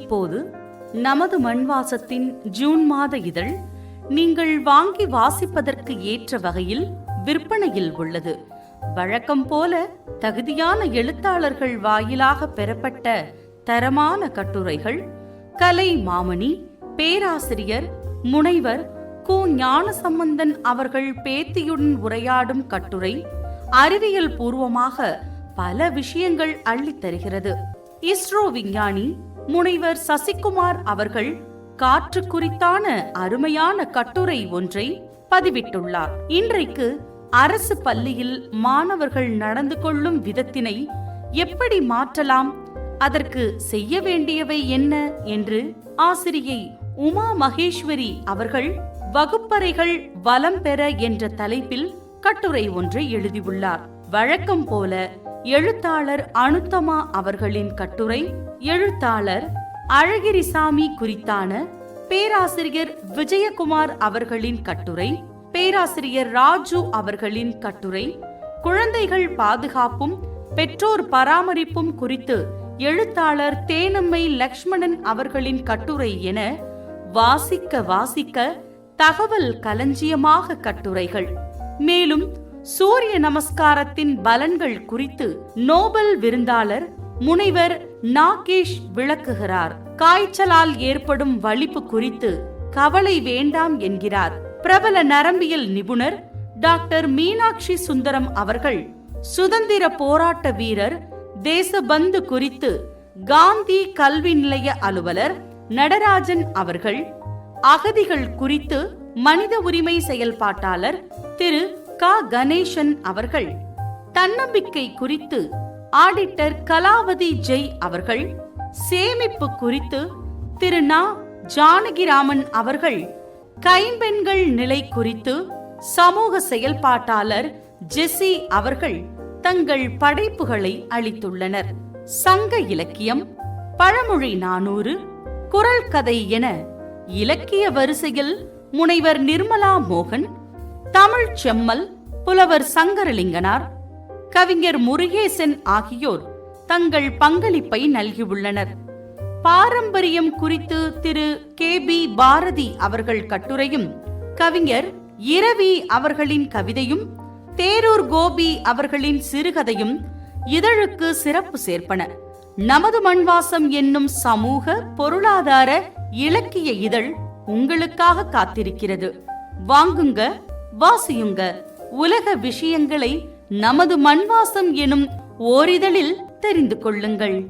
இப்போது நமது மண்வாசத்தின் ஜூன் மாத இதழ் நீங்கள் வாங்கி வாசிப்பதற்கு ஏற்ற வகையில் விற்பனையில் உள்ளது. வழக்கம் போல தகுதியான எழுத்தாளர்கள் வாயிலாக பெறப்பட்ட தரமான கட்டுரைகள் கலை மாமணி பேராசிரியர் முனைவர் கு. ஞானசம்பந்தன் அவர்கள் பேத்தியுடன் உரையாடும் கட்டுரை அறிவியல் பூர்வமாக பல விஷயங்கள் அள்ளித் தருகிறது இஸ்ரோ விஞ்ஞானி முனைவர் சசிகுமார் அவர்கள் காற்று குறித்தான அருமையான கட்டுரை ஒன்றை பதிவிட்டுள்ளார். இன்றைக்கு அரசு பள்ளியில் மாணவர்கள் நடந்து கொள்ளும் விதத்தினை எப்படி மாற்றலாம்? அதற்கு செய்ய வேண்டியவை என்ன? என்று ஆசிரியை உமா மகேஸ்வரி அவர்கள் வகுப்பறைகள் வலம் பெற என்ற தலைப்பில் கட்டுரை ஒன்றை எழுதியுள்ளார். வழக்கம் போல எழுத்தாளர் அனுத்தமா அவர்களின் கட்டுரை எழுத்தாளர் அழகிரிசாமி குறித்தான பேராசிரியர் விஜயகுமார் அவர்களின் கட்டுரை பேராசிரியர் ராஜு அவர்களின் கட்டுரை குழந்தைகள் பாதுகாப்பும் பெற்றோர் பராமரிப்பும் குறித்து எழுத்தாளர் தேனம்மை லக்ஷ்மணன் அவர்களின் கட்டுரை என வாசிக்க வாசிக்க தகவல் களஞ்சியமாக கட்டுரைகள். மேலும் சூரிய நமஸ்காரத்தின் பலன்கள் குறித்து நோபல் விருந்தாளர் முனைவர் நாகேஷ் விளக்குகிறார். காய்ச்சலால் ஏற்படும் வலிப்பு குறித்து கவலை வேண்டாம் என்கிறார். பிரபல நரம்பியல் நிபுணர் டாக்டர் மீனாட்சி சுந்தரம் அவர்கள் சுதந்திர போராட்ட வீரர் தேசபந்து குறித்து காந்தி கல்வி நிலைய அலுவலர் நடராஜன் அவர்கள் அகதிகள் குறித்து மனித உரிமை செயல்பாட்டாளர் திரு க கணேசன் அவர்கள் தன்னம்பிக்கை குறித்து ஆடிட்டர் கலாவதி ஜெய் அவர்கள் சேமிப்பு குறித்து திரு நா ஜானகிராமன் அவர்கள் கைம்பெண்கள் நிலை குறித்து சமூக செயல்பாட்டாளர் ஜெசி அவர்கள் தங்கள் படைப்புகளை அளித்துள்ளனர். சங்க இலக்கியம் பழமொழி நானூறு குரல் கதை என இலக்கிய வரிசையில் முனைவர் நிர்மலா மோகன் தமிழ் செம்மல் புலவர் சங்கரலிங்கனார் கவிஞர் முருகேசன் ஆகியோர் தங்கள் பங்களிப்பை நல்கியுள்ளனர். பாரம்பரியம் குறித்து திரு. கே. பி. பாரதி அவர்கள் கட்டுரையும் கவிஞர் இரவி அவர்களின் கவிதையும் தேரூர் கோபி அவர்களின் சிறுகதையும் இதழுக்கு சிறப்பு சேர்ப்பன. நமது மண்வாசம் என்னும் சமூக பொருளாதார இலக்கிய இதழ் உங்களுக்காக காத்திருக்கிறது. வாங்குங்க வாசியுங்க. உலக விஷயங்களை நமது மண்வாசம் எனும் ஓரிதழில் தெரிந்து கொள்ளுங்கள்.